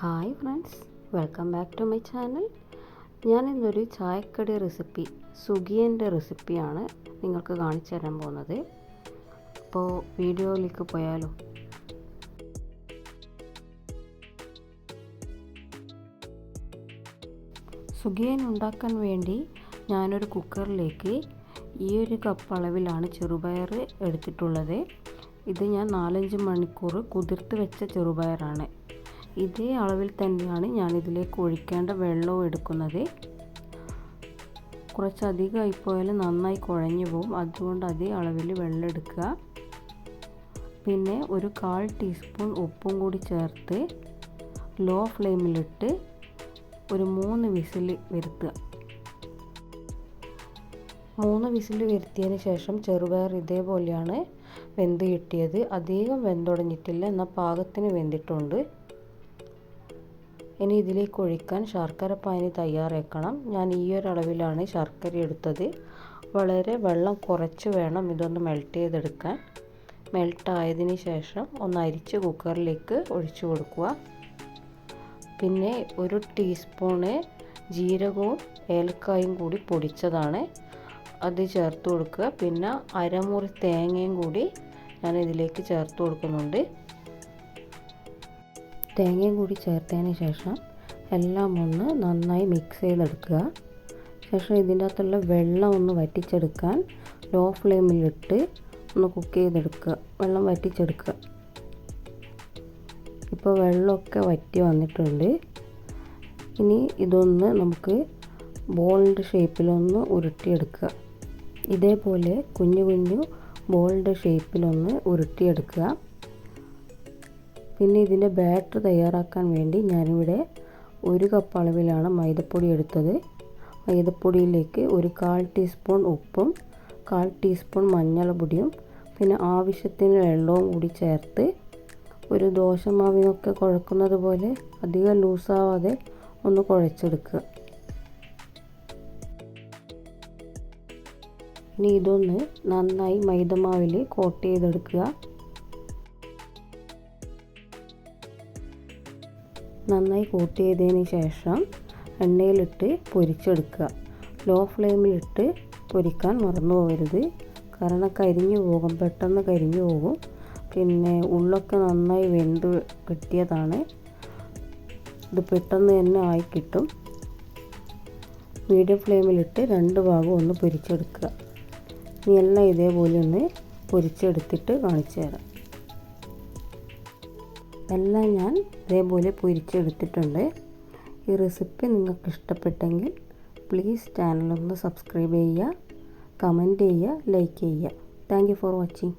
Hi friends welcome back to my channel. ഞാൻ ഇന്നൊരു ചായക്കടി റെസിപ്പി സുഗിയന്റെ റെസിപ്പിയാണ് നിങ്ങൾക്ക് കാണിച്ചു തരാൻ പോകുന്നത്. അപ്പോൾ വീഡിയോയിലേക്ക് പോയാലോ? സുഗിയൻ ഉണ്ടാക്കാൻ വേണ്ടി ഞാനൊരു കുക്കറിലേക്ക് ഈ ഒരു കപ്പ് അളവിലാണ് ചെറുപയർ എടുത്തിട്ടുള്ളത്. ഇത് ഞാൻ നാലഞ്ച് മണിക്കൂർ കുതിർത്ത് വെച്ച ചെറുപയറാണ്. ഇതേ അളവിൽ തന്നെയാണ് ഞാനിതിലേക്ക് ഒഴിക്കേണ്ട വെള്ളവും എടുക്കുന്നത്. കുറച്ചധികമായി പോയാൽ നന്നായി കുഴഞ്ഞു പോകും അതുകൊണ്ട് അതേ അളവിൽ വെള്ളം എടുക്കുക. പിന്നെ ഒരു കാൽ ടീസ്പൂൺ ഉപ്പും കൂടി ചേർത്ത് ലോ ഫ്ലെയിമിലിട്ട് ഒരു മൂന്ന് വിസിൽ വരുത്തുക. മൂന്ന് വിസിൽ വരുത്തിയതിന് ശേഷം ചെറുപയർ ഇതേപോലെയാണ് വെന്ത് കിട്ടിയത്. അധികം വെന്തുടഞ്ഞിട്ടില്ല. എന്നാൽ പാകത്തിന് വെന്തിട്ടുണ്ട്. ഇനി ഇതിലേക്ക് ഒഴിക്കാൻ ശർക്കര പാനി തയ്യാറാക്കണം. ഞാൻ ഈ ഒരു അളവിലാണ് ശർക്കര എടുത്തത്. വളരെ വെള്ളം കുറച്ച് വേണം ഇതൊന്ന് മെൽറ്റ് ചെയ്തെടുക്കാൻ. മെൽട്ട് ആയതിന് ശേഷം ഒന്ന് അരിച്ച് കുക്കറിലേക്ക് ഒഴിച്ചു കൊടുക്കുക. പിന്നെ ഒരു ടീസ്പൂണ് ജീരകവും ഏലക്കായും കൂടി പൊടിച്ചതാണ്. അത് ചേർത്ത് കൊടുക്കുക. പിന്നെ അരമുറി തേങ്ങയും കൂടി ഞാൻ ഇതിലേക്ക് ചേർത്ത് കൊടുക്കുന്നുണ്ട്. തേങ്ങയും കൂടി ചേർത്തതിന് ശേഷം എല്ലാം ഒന്ന് നന്നായി മിക്സ് ചെയ്തെടുക്കുക. ശേഷം ഇതിന്റെ അകത്തുള്ള വെള്ളം ഒന്ന് വറ്റിച്ചെടുക്കാൻ ലോ ഫ്ലെയിമിലിട്ട് ഒന്ന് കുക്ക് ചെയ്തെടുക്കുക. വെള്ളം വറ്റിച്ചെടുക്കുക. ഇപ്പോൾ വെള്ളമൊക്കെ വറ്റി വന്നിട്ടുണ്ട്. ഇനി ഇതൊന്ന് നമുക്ക് ബോളിന്റെ ഷേപ്പിലൊന്ന് ഉരുട്ടിയെടുക്കുക. ഇതേപോലെ കുഞ്ഞു കുഞ്ഞു ബോളിന്റെ ഷേപ്പിലൊന്ന് ഉരുട്ടിയെടുക്കുക. പിന്നെ ഇതിന്റെ ബാറ്റർ തയ്യാറാക്കാൻ വേണ്ടി ഞാനിവിടെ ഒരു കപ്പ് അളവിലാണ് മൈദപ്പൊടി എടുത്തത്. മൈദപ്പൊടിയിലേക്ക് ഒരു കാൽ ടീസ്പൂൺ ഉപ്പും കാൽ ടീസ്പൂൺ മഞ്ഞൾപ്പൊടിയും പിന്നെ ആവശ്യത്തിന് വെള്ളവും കൂടി ചേർത്ത് ഒരു ദോശമാവിനൊക്കെ കുഴക്കുന്നത് പോലെ അധികം ലൂസാവാതെ ഒന്ന് കുഴച്ചെടുക്കുക. ഇനി ഇതൊന്ന് നന്നായി മൈദമാവിൽ കോട്ട് ചെയ്തെടുക്കുക. നന്നായി കൂട്ടി ചെയ്തതിന് ശേഷം എണ്ണയിലിട്ട് പൊരിച്ചെടുക്കുക. ലോ ഫ്ലെയിമിലിട്ട് പൊരിക്കാൻ മറന്നു പോകരുത്. കാരണം കരിഞ്ഞു പോകും പെട്ടെന്ന് കരിഞ്ഞു പോകും. പിന്നെ ഉള്ളൊക്കെ നന്നായി വെന്ത് കിട്ടിയതാണ്. ഇത് പെട്ടെന്ന് തന്നെ ആയി കിട്ടും. മീഡിയം ഫ്ലെയിമിലിട്ട് രണ്ട് ഭാഗം ഒന്ന് പൊരിച്ചെടുക്കുക. ഇനി എല്ലാം ഇതേപോലെ ഒന്ന് പൊരിച്ചെടുത്തിട്ട് കാണിച്ചു തരാം എല്ലാം ഞാൻ ഇതേപോലെ പൊരിച്ചെടുത്തിട്ടുണ്ട് ഈ റെസിപ്പി നിങ്ങൾക്ക് ഇഷ്ടപ്പെട്ടെങ്കിൽ പ്ലീസ് ചാനലൊന്ന് സബ്സ്ക്രൈബ് ചെയ്യുക കമന്റ് ചെയ്യുക ലൈക്ക് ചെയ്യുക. Thank for watching.